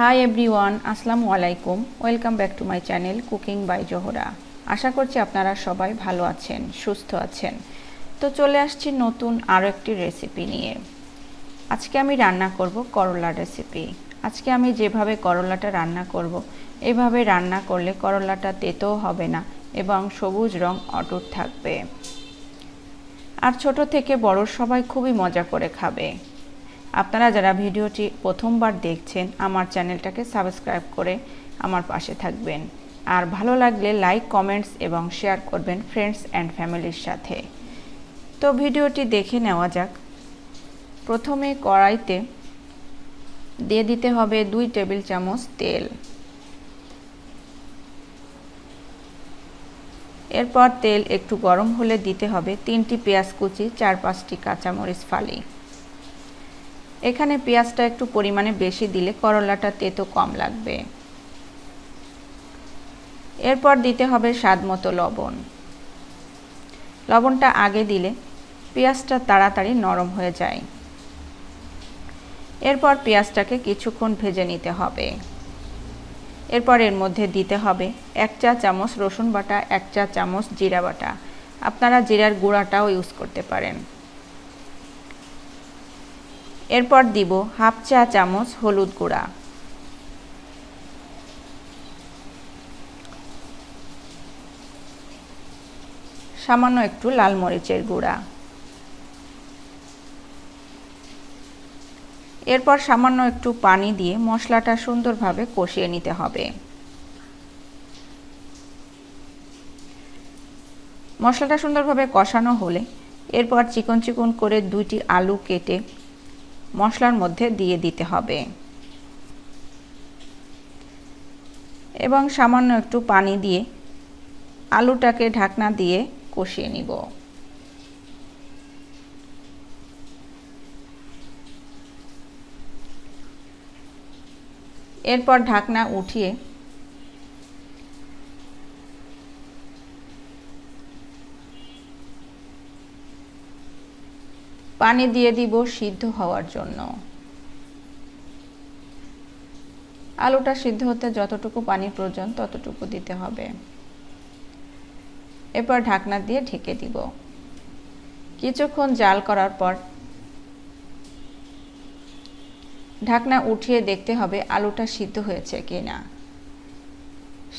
High everyone আসসালামু আলাইকুম welcome back to my channel cooking by Zohra আশা করছি আপনারা সবাই ভালো আছেন, সুস্থ আছেন। তো চলে আসছি নতুন আরও একটি রেসিপি নিয়ে। আজকে আমি রান্না করব করলার রেসিপি আজকে আমি যেভাবে করলাটা রান্না করব, এভাবে রান্না করলে করলাটা তেতো হবে না এবং সবুজ রং অটুট থাকবে। আর ছোট থেকে বড় সবাই খুবই মজা করে খাবে। আপনারা যারা ভিডিওটি প্রথমবার দেখছেন, আমার চ্যানেলটাকে সাবস্ক্রাইব করে আমার পাশে থাকবেন। আর ভালো লাগলে লাইক, কমেন্টস এবং শেয়ার করবেন ফ্রেন্ডস অ্যান্ড ফ্যামিলির সাথে। তো ভিডিওটি দেখে নেওয়া যাক। প্রথমে কড়াইতে দিয়ে দিতে হবে দুই টেবিল চামচ তেল। এরপর তেল একটু গরম হলে দিতে হবে তিনটি পেঁয়াজ কুচি, চার পাঁচটি কাঁচামরিচ ফালি। এখানে পেঁয়াজটা একটু পরিমাণে বেশি দিলে করলাটা তেতো কম লাগবে। এরপর দিতে হবে স্বাদ মতো লবণ। লবণটা আগে দিলে পেঁয়াজটা তাড়াতাড়ি নরম হয়ে যায়। এরপর পেঁয়াজটাকে কিছুক্ষণ ভেজে নিতে হবে। এরপর এর মধ্যে দিতে হবে এক চা চামচ রসুন বাটা, এক চা চামচ জিরা বাটা। আপনারা জিরার গুঁড়াটাও ইউজ করতে পারেন। এরপর দিব হাফ চা চামচ হলুদ গুঁড়া। সামান্য একটু লাল মরিচের গুঁড়া। এরপর সামান্য একটু পানি দিয়ে মশলাটা সুন্দরভাবে কষিয়ে নিতে হবে। মশলাটা সুন্দরভাবে কষানো হলে এরপর চিকন চিকন করে দুইটি আলু কেটে মশলার মধ্যে দিয়ে দিতে হবে। এবং সামান্য একটু পানি দিয়ে আলুটাকে ঢাকনা দিয়ে কষিয়ে নিব। এরপর ঢাকনা উঠিয়ে পানি দিয়ে দিব সিদ্ধ হওয়ার জন্য। আলুটা সিদ্ধ হতে যতটুকু পানি প্রয়োজন ততটুকু দিতে হবে। এরপর ঢাকনা দিয়ে ঢেকে দিব। কিছুক্ষণ জাল করার পর ঢাকনা উঠিয়ে দেখতে হবে আলুটা সিদ্ধ হয়েছে কিনা।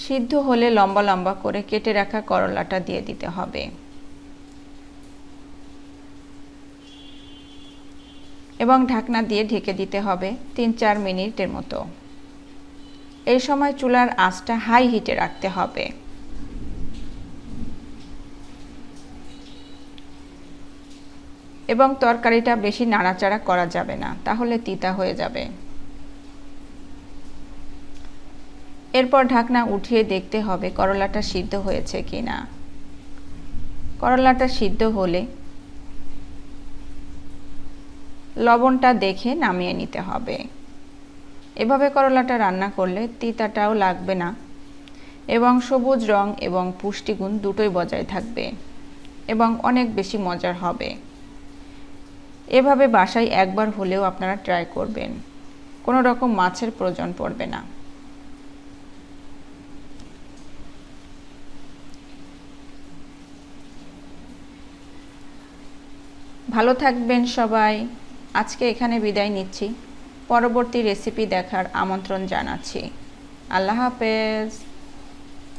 সিদ্ধ হলে লম্বা লম্বা করে কেটে রাখা করলাটা দিয়ে দিতে হবে। এবং ঢাকনা দিয়ে ঢেকে দিতে হবে তিন চার মিনিটের মতো। এই সময় চুলার আঁচটা হাই হিটে রাখতে হবে। এবং তরকারিটা বেশি নাড়াচাড়া করা যাবে না, তাহলে তিতা হয়ে যাবে। এরপর ঢাকনা উঠিয়ে দেখতে হবে করলাটা সিদ্ধ হয়েছে কি না করলাটা সিদ্ধ হলে লবণটা দেখে নামিয়ে নিতে হবে। এভাবে করলাটা রান্না করলে তিতাটাও লাগবে না এবং সবুজ রং এবং পুষ্টিগুণ দুটোই বজায় থাকবে এবং অনেক বেশি মজার হবে। এভাবে বাসায় একবার হলেও আপনারা ট্রাই করবেন। কোনো রকম মাছের প্রয়োজন পড়বে না। ভালো থাকবেন সবাই। আজকে এখানে বিদায় নিচ্ছি। পরবর্তী রেসিপি দেখার আমন্ত্রণ জানাচ্ছি। আল্লাহ হাফেজ।